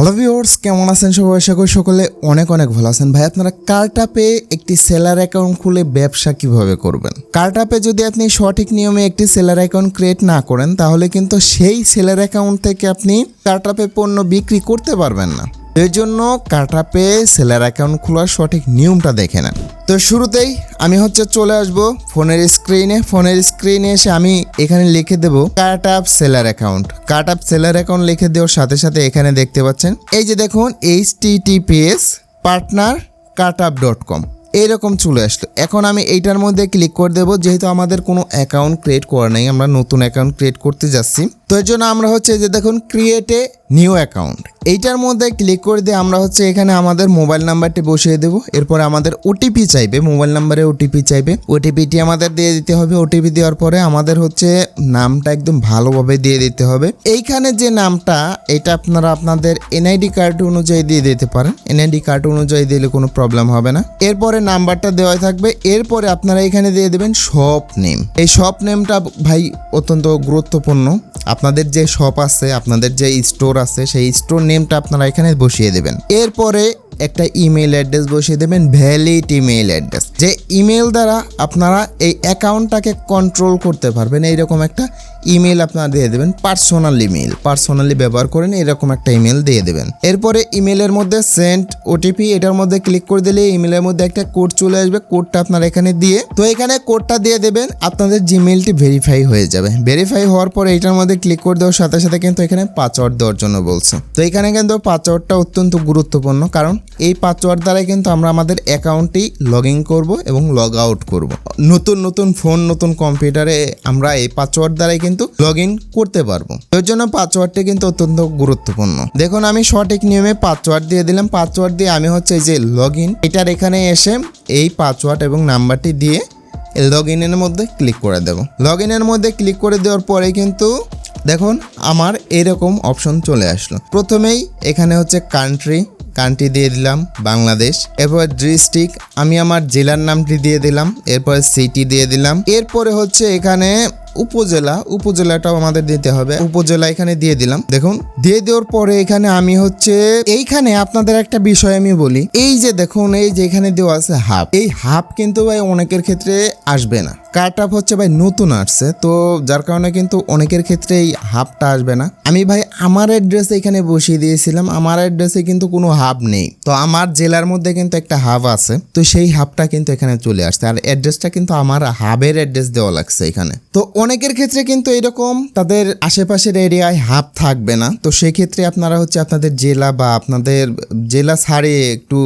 Hello viewers কেমন আছেন সবাই? আশা করি সকলে অনেক অনেক ভালো আছেন। ভাই, আপনারা কার্টাপে একটি সেলার অ্যাকাউন্ট খুলে ব্যবসা কীভাবে করবেন? কার্টাপে যদি আপনি সঠিক নিয়মে একটি সেলার অ্যাকাউন্ট ক্রিয়েট না করেন, তাহলে কিন্তু সেই সেলার অ্যাকাউন্ট থেকে আপনি কার্টাপে পণ্য বিক্রি করতে পারবেন না। এর জন্য কার্টাপে সেলার অ্যাকাউন্ট খোলার সঠিক নিয়মটা দেখে নেন। তো শুরুতেই আমি হচ্ছে চলে আসব ফোনের স্ক্রিনে। ফোনের স্ক্রিনে এসে আমি এখানে লিখে দেব cart up seller account. Cart up seller account লিখে দেওয়ার সাথে সাথে এখানে দেখতে পাচ্ছেন, এই যে দেখুন H TTPS partner cart up dot com এইরকম চলে আসলো। এখন আমি এইটার মধ্যে ক্লিক করে দেবো, যেহেতু আমাদের কোনো অ্যাকাউন্ট ক্রিয়েট করা নেই, আমরা নতুন অ্যাকাউন্ট ক্রিয়েট করতে যাচ্ছি। তো এর জন্য আমরা হচ্ছে যে দেখুন ক্রিয়েট নিউ অ্যাকাউন্ট এইটার মধ্যে ক্লিক করে দিয়ে আমরা হচ্ছে এখানে আমাদের মোবাইল নাম্বারটি বসিয়ে দেবো। এরপরে আমাদের ওটিপি চাইবে মোবাইল নাম্বারে ওটিপি চাইবে। ওটিপিটি আমাদের দিয়ে দিতে হবে। ওটিপি দেওয়ার পরে আমাদের হচ্ছে নামটা একদম ভালোভাবে দিয়ে দিতে হবে। এইখানে যে নামটা, এটা আপনারা আপনাদের এনআইডি কার্ড অনুযায়ী দিয়ে দিতে পারেন। এনআইডি কার্ড অনুযায়ী দিলে কোনো প্রবলেম হবে না। এরপরে নাম্বারটা দেওয়া থাকবে। এরপরে আপনারা এখানে দিয়ে দেবেন শপ নেম এই শপ নেমটা ভাই অত্যন্ত গুরুত্বপূর্ণ। আপনাদের যে শপ আছে, আপনাদের যে স্টোর আছে, সেই স্টোর নেমটা আপনারা এখানে বসিয়ে দেবেন। এরপরে একটা ইমেল অ্যাড্রেস বসিয়ে দেবেন ভ্যালিড ইমেল অ্যাড্রেস যে ইমেল দ্বারা আপনারা এই অ্যাকাউন্টটাকে কন্ট্রোল করতে পারবেন, এইরকম একটা ইমেল আপনারা দিয়ে দেবেন পার্সোনাল ইমেল পার্সোনালি ব্যবহার করেন এরকম একটা ইমেল দিয়ে দেবেন। এরপরে ইমেলের মধ্যে সেন্ট ওটিপি এটার মধ্যে ক্লিক করে দিলে ইমেলের মধ্যে একটা কোড চলে আসবে কোডটা আপনারা এখানে দিয়ে, তো এখানে কোডটা দিয়ে দেবেন, আপনাদের জিমেলটি ভেরিফাই হয়ে যাবে। ভেরিফাই হওয়ার পরে এটার মধ্যে ক্লিক করে দেওয়ার সাথে সাথে কিন্তু এখানে পাসওয়ার্ড দেওয়ার জন্য বলছে। তো এখানে কিন্তু পাসওয়ার্ডটা অত্যন্ত গুরুত্বপূর্ণ, কারণ এই পাসওয়ার্ড দ্বারাই কিন্তু আমরা আমাদের অ্যাকাউন্টটি লগ ইন করব এবং লগ আউট করব। নতুন নতুন ফোন, নতুন কম্পিউটারে আমরা এই পাসওয়ার্ড দ্বারাই কিন্তু লগ ইন করতে পারব। এর জন্য পাসওয়ার্ডটি কিন্তু অত্যন্ত গুরুত্বপূর্ণ। দেখুন, আমি সঠিক নিয়মে পাসওয়ার্ড দিয়ে দিলাম। পাসওয়ার্ড দিয়ে আমি হচ্ছে এই যে লগ ইন এটার এখানে এসে এই পাসওয়ার্ড এবং নাম্বারটি দিয়ে লগ ইনের মধ্যে ক্লিক করে দেব। লগ ইনের মধ্যে ক্লিক করে দেওয়ার পরে কিন্তু দেখুন, আমার এরকম অপশন চলে আসলো। প্রথমেই এখানে হচ্ছে কান্ট্রি কান্ট্রি দিয়ে দিলাম, বাংলাদেশ। এরপর ডিস্ট্রিক্ট, আমি আমার জেলার নামটি দিয়ে দিলাম, এরপর সিটি দিয়ে দিলাম। এরপরে হচ্ছে এখানে উপজেলা, উপজেলাটাও আমাদের দিতে হবে। উপজেলা এখানে দিয়ে দিলাম। দেখুন, দিয়ে দেওয়ার পরে এখানে আমি হচ্ছে, এইখানে আপনাদের একটা বিষয় আমি বলি। এই যে দেখুন, এই যে এখানে দেওয়া আছে হাফ। এই হাফ কিন্তু ভাই অনেকের ক্ষেত্রে আসবে না। কাট আপ হচ্ছে ভাই নতুন আসছে, তো যার কারণে কিন্তু অনেকের ক্ষেত্রে এই হাফটা আসবে না। আমি ভাই আমার অ্যাড্রেস এখানে বসিয়ে দিয়েছিলাম। আমার অ্যাড্রেসে কিন্তু কোনো হাব নেই। তো আমার জেলার মধ্যে কিন্তু একটা হাব আছে। তো সেই হাবটা কিন্তু এখানে চলে আসছে। আর অ্যাড্রেসটা কিন্তু আমার হাবের অ্যাড্রেস দেওয়া লাগছে এখানে। তো অনেকের ক্ষেত্রে কিন্তু এরকম তাদের আশেপাশের এরিয়ায় হাব থাকবে না। তো সেই ক্ষেত্রে আপনারা হচ্ছে আপনাদের জেলা বা আপনাদের জেলা ছাড়ে একটু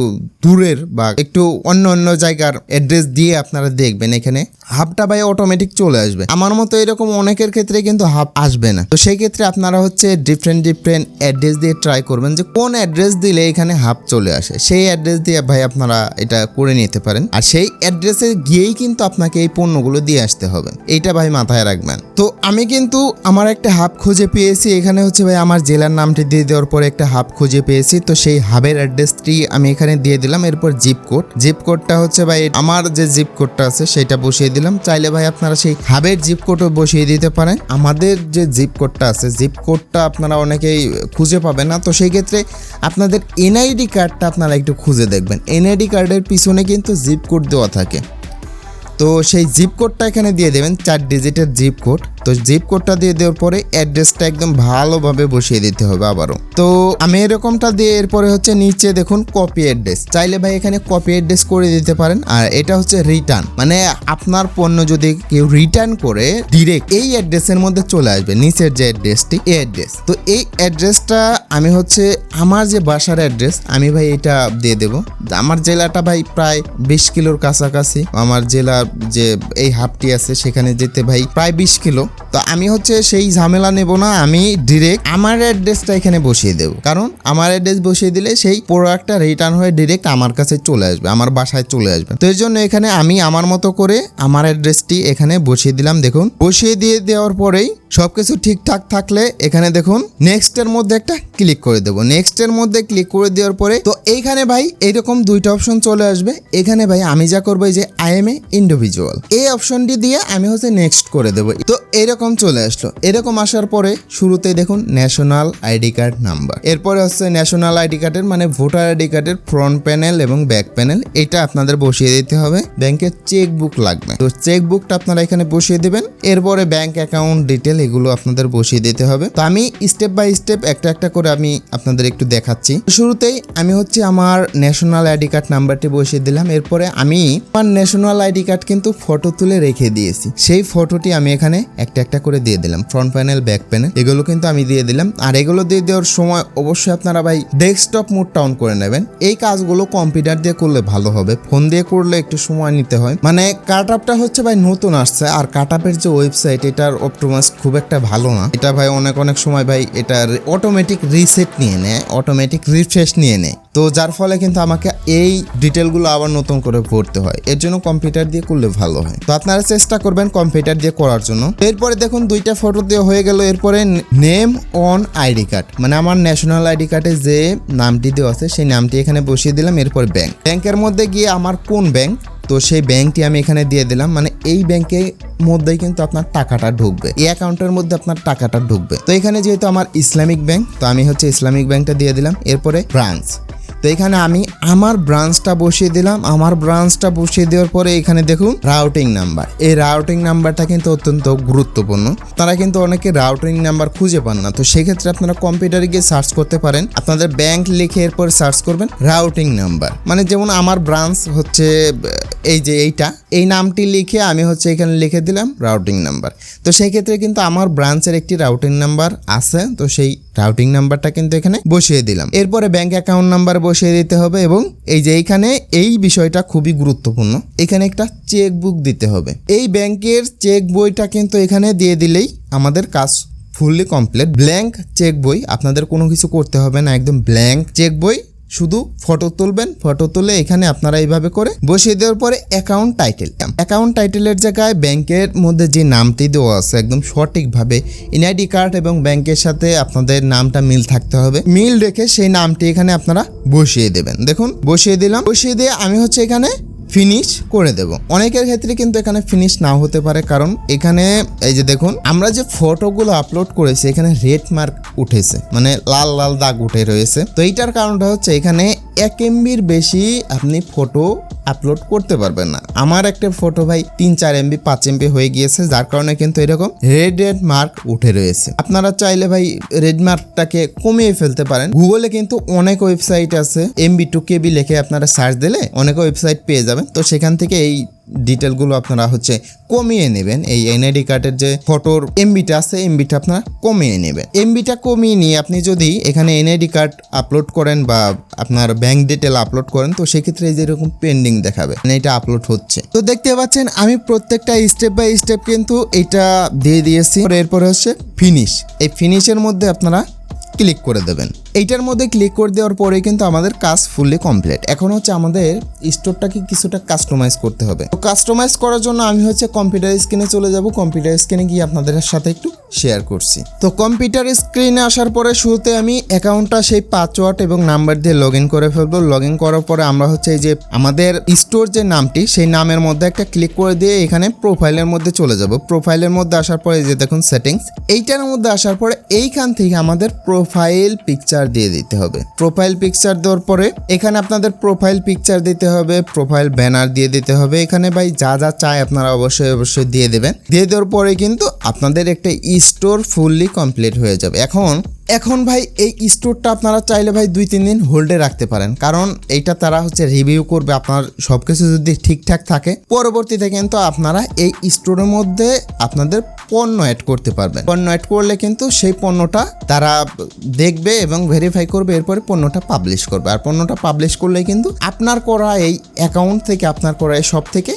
দূরের বা একটু অন্য অন্য জায়গার অ্যাড্রেস দিয়ে আপনারা দেখবেন এখানে। হাবটা ভাই অটোমেটিক চলে আসবে। আমার মতো এরকম অনেকের ক্ষেত্রে কিন্তু হাব আসবে না। তো সেই ক্ষেত্রে আপনারা হচ্ছে ডিফারেন্ট ডিফারেন্ট অ্যাড্রেস দিয়ে ট্রাই করবেন যে কোন অ্যাড্রেস দিলে এখানে হাব চলে আসে। সেই অ্যাড্রেস দিয়ে ভাই আপনারা এটা করে নিতে পারেন। আর সেই অ্যাড্রেসে গিয়েই কিন্তু আপনাকে এই পণ্যগুলো দিয়ে আসতে হবে। এইটা ভাই মাথায় রাখবেন। তো আমি কিন্তু আমার একটা হাব খুঁজে পেয়েছি, এখানে হচ্ছে ভাই আমার জেলার নামটি দিয়ে দেওয়ার পরে একটা হাব খুঁজে পেয়েছি। তো সেই হাবের অ্যাড্রেসটি আমি এখানে দিয়ে দিলাম, এরপর জিপ কোড জিপ কোডটা হচ্ছে ভাই আমার যে জিপ কোডটা আছে সেটা বসিয়ে দিলাম। চাইলে ভাই আপনারা সেই হাবের জিপ কোডও বসিয়ে দিতে পারেন। আমাদের যে জিপ কোডটা আছে জিপ কোডটা আপনারা অনেকেই খুঁজে পাবেন না। তো সেই ক্ষেত্রে আপনাদের এনআইডি কার্ডটা আপনারা একটু খুঁজে দেখবেন। এনআইডি কার্ডের পিছনে কিন্তু জিপ কোড দেওয়া থাকে। তো সেই জিপ কোডটা এখানে দিয়ে দেবেন চার ডিজিটের জিপ কোড তো জিপ কোডটা দিয়ে দেওয়ার পরে অ্যাড্রেসটা একদম ভালোভাবে বসিয়ে দিতে হবে আবারও। তো আমি এরকমটা দিয়ে এরপরে হচ্ছে নিচে দেখুন কপি অ্যাড্রেস চাইলে ভাই এখানে কপি অ্যাড্রেস করে দিতে পারেন। আর এটা হচ্ছে রিটার্ন মানে আপনার পণ্য যদি কেউ রিটার্ন করে ডিরেক্ট এই অ্যাড্রেসের মধ্যে চলে আসবে, নিচের যে অ্যাড্রেসটি এই অ্যাড্রেস তো এই অ্যাড্রেসটা আমি হচ্ছে আমার যে বাসার অ্যাড্রেস আমি ভাই এটা দিয়ে দেবো। আমার জেলাটা ভাই প্রায় বিশ কিলোর কাছাকাছি। আমার জেলার যে এই হাফটি আছে, সেখানে যেতে ভাই প্রায় বিশ কিলো। তো আমি হচ্ছে সেই ঝামেলা নেব না, আমি ডিরেক্ট আমার অ্যাড্রেসটা এখানে বসিয়ে দেব। কারণ আমার অ্যাড্রেস বসিয়ে দিলে সেই প্রোডাক্টটা রিটার্ন হয়ে ডিরেক্ট আমার কাছে চলে আসবে, আমার বাসায় চলে আসবে। তো এর জন্য এখানে আমি আমার মতো করে আমার অ্যাড্রেসটি এখানে বসিয়ে দিলাম, দেখুন। বসিয়ে দিয়ে দেওয়ার পরেই সবকিছু ঠিকঠাক থাকলে এখানে দেখুন নেক্সট এর মধ্যে একটা ক্লিক করে দেবো। নেক্সট এর মধ্যে ক্লিক করে দেওয়ার পরে, তো এইখানে ভাই এরকম দুইটা অপশন চলে আসবে। এখানে ভাই আমি যা করব যে আই এম এ ইন্ডিভিজুয়াল এই অপশনটি দিয়ে আমি হচ্ছে নেক্সট করে দেবো। তো এরকম চলে আসলো। এরকম আসার পরে শুরুতেই দেখুন ন্যাশনাল আইডি কার্ড নাম্বার এরপরে হচ্ছে ন্যাশনাল আইডি কার্ডের মানে ভোটার আইডি কার্ডের ফ্রন্ট প্যানেল এবং ব্যাক প্যানেল এটা আপনাদের বসিয়ে দিতে হবে। ব্যাংকের চেক বুক লাগবে। তো চেক বুকটা আপনারা এখানে বসিয়ে দিবেন। এরপরে ব্যাংক অ্যাকাউন্ট ডিটেল এগুলো আপনাদের বসিয়ে দিতে হবে। তো আমি স্টেপ বাই স্টেপ একটা একটা করে আমি আপনাদের একটু দেখাচ্ছি। শুরুতেই আমি হচ্ছে আমার ন্যাশনাল আইডি কার্ড নাম্বারটি বসিয়ে দিলাম। এরপরে আমি আমার ন্যাশনাল আইডি কার্ড কিন্তু ফটো তুলে রেখে দিয়েছি। সেই ফটোটি আমি এখানে একটা একটা করে দিয়ে দিলাম। ফ্রন্ট প্যানেল ব্যাক প্যানেল এগুলো কিন্তু আমি দিয়ে দিলাম। আর এগুলো দিয়ে দেওয়ার সময় অবশ্যই আপনারা ভাই ডেস্কটপ মোডটা অন করে নেবেন। এই কাজগুলো কম্পিউটার দিয়ে করলে ভালো হবে। ফোন দিয়ে করলে একটু সময় নিতে হয়। মানে কাট আপটা হচ্ছে ভাই নতুন আসছে। আর কাট আপের যে ওয়েবসাইট এটার অপটোমাস খুব একটা ভালো না। এটা ভাই অনেক অনেক সময় ভাই এটার অটোমেটিক রিসেট নিয়ে নেয় অটোমেটিক রিফ্রেশ নিয়ে নেয়। তো যার ফলে কিন্তু আমাকে এই ডিটেলগুলো আবার নতুন করে ভরতে হয়। এর জন্য কম্পিউটার দিয়ে করলে ভালো হয়। তো আপনারা চেষ্টা করবেন কম্পিউটার দিয়ে করার জন্য। এরপরে দেখুন দুইটা ফটো দিয়ে হয়ে গেল। এরপরে নেম অন আইডি কার্ড মানে আমার ন্যাশনাল আইডি কার্ডে যে নামটি দেওয়া আছে, সেই নামটি এখানে বসিয়ে দিলাম। এরপর ব্যাংক ব্যাংকের মধ্যে গিয়ে আমার কোন ব্যাংক তো সেই ব্যাংকটি আমি এখানে দিয়ে দিলাম। মানে এই ব্যাংকের মধ্যেই কিন্তু আপনার টাকাটা ঢুকবে। এই অ্যাকাউন্টের মধ্যে আপনার টাকাটা ঢুকবে। তো এখানে যেহেতু আমার ইসলামিক ব্যাংক তো আমি হচ্ছে ইসলামিক ব্যাংকটা দিয়ে দিলাম। এরপরে ব্রাঞ্চ তো এখানে আমি আমার ব্রাঞ্চটা বসিয়ে দিলাম। আমার ব্রাঞ্চটা বসিয়ে দেওয়ার পরে এখানে দেখুন রাউটিং নাম্বার এই রাউটিং নাম্বারটা কিন্তু অত্যন্ত গুরুত্বপূর্ণ। তারা কিন্তু অনেকে রাউটিং নাম্বার খুঁজে পান না। তো সেক্ষেত্রে আপনারা কম্পিউটারে গিয়ে সার্চ করতে পারেন। আপনাদের ব্যাংক লিখে এরপর সার্চ করবেন রাউটিং নাম্বার মানে যেমন আমার ব্রাঞ্চ হচ্ছে এই যে এইটা, এই নামটি লিখে আমি হচ্ছে এখানে লিখে দিলাম রাউটিং নাম্বার তো সেই ক্ষেত্রে কিন্তু আমার ব্রাঞ্চের একটি রাউটিং নাম্বার আছে, তো সেই রাউটিং নাম্বারটা কিন্তু এখানে বসিয়ে দিলাম। এরপরে ব্যাংক অ্যাকাউন্ট নাম্বার বসিয়ে দিতে হবে এবং এই যে এইখানে এই বিষয়টা খুবই গুরুত্বপূর্ণ, এখানে একটা চেক বুক দিতে হবে। এই ব্যাংকের চেক বইটা কিন্তু এখানে দিয়ে দিলেই আমাদের কাজ ফুললি কমপ্লিট ব্ল্যাঙ্ক চেক বই, আপনাদের কোনো কিছু করতে হবে না, একদম ব্ল্যাঙ্ক চেক বই। শুধু ফটো তুলবেন ফটো তুলে এখানে আপনারা এইভাবে করে বসিয়ে দেওয়ার পরে অ্যাকাউন্ট টাইটেল অ্যাকাউন্ট টাইটেলের জায়গায় ব্যাংকের মধ্যে যে নামটি দেওয়া আছে, একদম সঠিকভাবে এনআইডি কার্ড এবং ব্যাংকের সাথে আপনাদের নামটা মিল থাকতে হবে। মিল রেখে সেই নামটি এখানে আপনারা বসিয়ে দেবেন। দেখুন, বসিয়ে দিলাম। বসিয়ে দিয়ে আমি হচ্ছে এখানে ফিনিশ করে দেব। অনেকের ক্ষেত্রে কিন্তু এখানে ফিনিশ নাও হতে পারে, কারণ এখানে এই যে দেখুন, আমরা যে ফটোগুলো আপলোড করেছি, এখানে রেড মার্ক উঠেছে মানে লাল লাল দাগ উঠে রয়েছে। তো এইটার কারণটা হচ্ছে এখানে এক এমবির বেশি আপনি ফটো আপলোড করতে পারবেন না। আমার একটা ফটো ভাই তিন চার এমবি পাঁচ এমবি হয়ে গিয়েছে, যার কারণে কিন্তু এরকম রেড রেড মার্ক উঠে রয়েছে। আপনারা চাইলে ভাই রেড মার্কটাকে কমিয়ে ফেলতে পারেন। গুগলে কিন্তু অনেক ওয়েবসাইট আছে এমবি টু কেবি লেখে আপনারা সার্চ দিলে অনেক ওয়েবসাইট পেয়ে যাবেন। তো সেখান থেকে এই ডিটেলগুলো আপনারা হচ্ছে কমিয়ে নেবেন। এই এনআইডি কার্ডের যে ফটোর এমবিটা আছে এমবিটা আপনারা কমিয়ে নেবেন। এমবিটা কমিয়ে নিয়ে আপনি যদি এখানে এনআইডি কার্ড আপলোড করেন বা আপনার ব্যাংক ডিটেল আপলোড করেন, তো সেক্ষেত্রে এই যে এরকম পেন্ডিং দেখাবে। মানে এটা আপলোড হচ্ছে। তো দেখতে পাচ্ছেন, আমি প্রত্যেকটা স্টেপ বাই স্টেপ কিন্তু এটা দিয়ে দিয়েছি। এরপরে হচ্ছে ফিনিশ এই ফিনিশের মধ্যে আপনারা ক্লিক করে দেবেন। এইটার মধ্যে ক্লিক করে দেওয়ার পরে কিন্তু আমাদের কাজ ফুললি কমপ্লিট এখন হচ্ছে আমাদের স্টোরটাকে কিছুটা কাস্টমাইজ করতে হবে। তো কাস্টমাইজ করার জন্য আমি হচ্ছে কম্পিউটার স্ক্রিনে চলে যাব। কম্পিউটার স্ক্রিনে গিয়ে আপনাদের সাথে একটু শেয়ার করছি। তো কম্পিউটার স্ক্রিনে আসার পরে শুরুতে আমি অ্যাকাউন্টটা সেই পাসওয়ার্ড এবং নাম্বার দিয়ে লগ করে ফেলব। লগ করার পরে আমরা হচ্ছে এই যে আমাদের স্টোর যে নামটি, সেই নামের মধ্যে একটা ক্লিক করে দিয়ে এখানে প্রোফাইলের মধ্যে চলে যাব। প্রোফাইলের মধ্যে আসার পরে যে দেখুন সেটিংস এইটার মধ্যে আসার পরে এইখান থেকে আমাদের প্রোফাইল পিকচার দিয়ে দিতে হবে। প্রোফাইল পিকচার দেওয়ার পরে এখানে আপনাদের প্রোফাইল পিকচার দিতে হবে প্রোফাইল ব্যানার দিয়ে দিতে হবে। এখানে ভাই যা যা চায় আপনারা অবশ্যই অবশ্যই দিয়ে দেবেন। দিয়ে দেওয়ার পরে কিন্তু আপনাদের একটা স্টোর ফুললি কমপ্লিট হয়ে যাবে। এখন এখন ভাই, এই স্টোরটা আপনারা চাইলে ভাই দুই, তিন দিন হোল্ডে রাখতে পারেন। কারণ এইটা তারা হচ্ছে রিভিউ করবে, আপনার সব কিছু যদি ঠিকঠাক থাকে, পরবর্তীতে কিন্তু আপনারা এই স্টোরের মধ্যে আপনাদের পণ্য অ্যাড করতে পারবেন। পণ্য অ্যাড করলে কিন্তু সেই পণ্যটা তারা দেখবে এবং ভেরিফাই করবে, এরপরে পণ্যটা পাবলিশ করবে। আর পণ্যটা পাবলিশ করলে কিন্তু আপনার করা এই অ্যাকাউন্ট থেকে, আপনার করা এই সব থেকে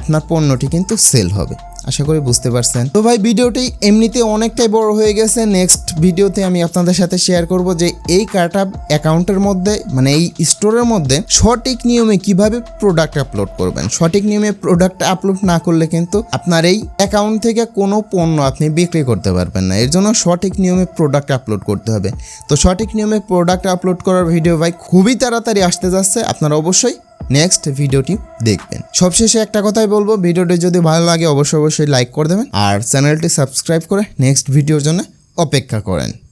আপনার পণ্যটি কিন্তু সেল হবে। আশা করি বুঝতে পারছেন। তো ভাই, ভিডিওটি এমনিতে অনেকটাই বড় হয়ে গেছে। নেক্সট ভিডিওতে আমি আপনাদের সাথে শেয়ার করব যে এই কার্টআপ অ্যাকাউন্টের মধ্যে মানে এই স্টোরের মধ্যে সঠিক নিয়মে কীভাবে প্রোডাক্ট আপলোড করবেন। সঠিক নিয়মে প্রোডাক্ট আপলোড না করলে কিন্তু আপনার এই অ্যাকাউন্ট থেকে কোনো পণ্য আপনি বিক্রি করতে পারবেন না। এর জন্য সঠিক নিয়মে প্রোডাক্ট আপলোড করতে হবে। তো সঠিক নিয়মে প্রোডাক্ট আপলোড করার ভিডিও ভাই খুবই তাড়াতাড়ি আসতে যাচ্ছে। আপনারা অবশ্যই নেক্সট ভিডিওটি দেখবেন। সবশেষে একটা কথাই বলব, ভিডিওটি যদি ভালো লাগে অবশ্যই অবশ্যই লাইক করে দেবেন আর চ্যানেলটি সাবস্ক্রাইব করে নেক্সট ভিডিওর জন্য অপেক্ষা করেন।